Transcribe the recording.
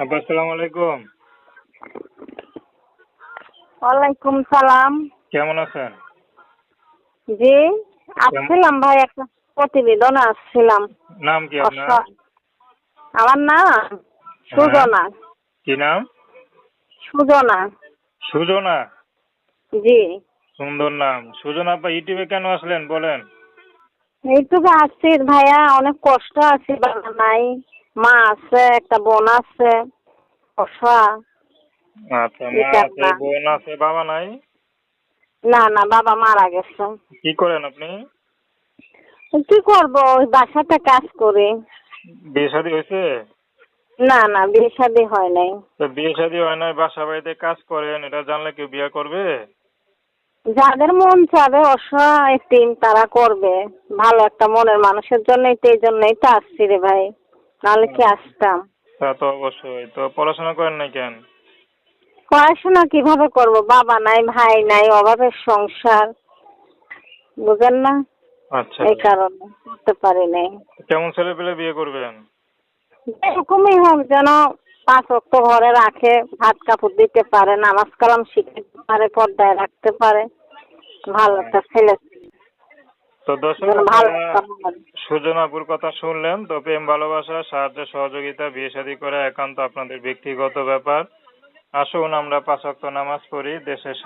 আপা আসসালামু আলাইকুম। ওয়ালাইকুম সালাম। কেমন আছেন? জি আসছিলাম ভাই একটা প্রতিবেদন আসছিলাম। নাম কি আপনার? আমার নাম সুজনা। কি নাম? সুজনা। সুজনা? জি। সুন্দর নাম। সুজনা আপা ইউটিউবে কেন আসলেন বলেন। এইটুকু আসছি ভাইয়া অনেক কষ্ট আছে বাবা নাই। মা আছে একটা বোন আছে অসহায় আচ্ছা মা আছে। বোন আছে বাবা নাই? না না বাবা মারা গেছে। কি করেন আপনি? কি করব ওই বাসাতে কাজ করি। বিয়ে শাদী হয়েছে? না না বিয়ে শাদী হয় নাই। তো বিয়ে শাদী হয় নাই বাসা বাড়িতে কাজ করেন এটা জানলে কেউ বিয়ে করবে? যাদের মন চাবে অসহায় টিম তারা করবে। ভালো একটা মনের মানুষের জন্যই তো এই জন্যই তো আসছি রে ভাই। নাহলে কি আসতাম? তা তো অবশ্যই। তো পড়াশোনা করেন না কেন? পড়াশোনা কীভাবে করব? বাবা নাই ভাই নাই অভাবের সংসার। বুঝেন না? আচ্ছা। এই কারণে করতে পারি নাই। কেমন ছেলে পেলে বিয়ে করবেন? এরকমই হোক যেন পাঁচ অক্ট ঘরে রাখে ভাত কাপড় দিতে পারে নামাজ কালাম শিখতে পারে পর্দায় রাখতে পারে। ভালো একটা ছেলে তো দর্শক। সুজনাপুর কথা শুনলেন তো প্রেম ভালোবাসা সাহায্য সহযোগিতা বিয়ে শাদী করা একান্ত আপনাদের ব্যক্তিগত ব্যাপার আসুন আমরা পাঁচ নামাজ পড়ি দেশের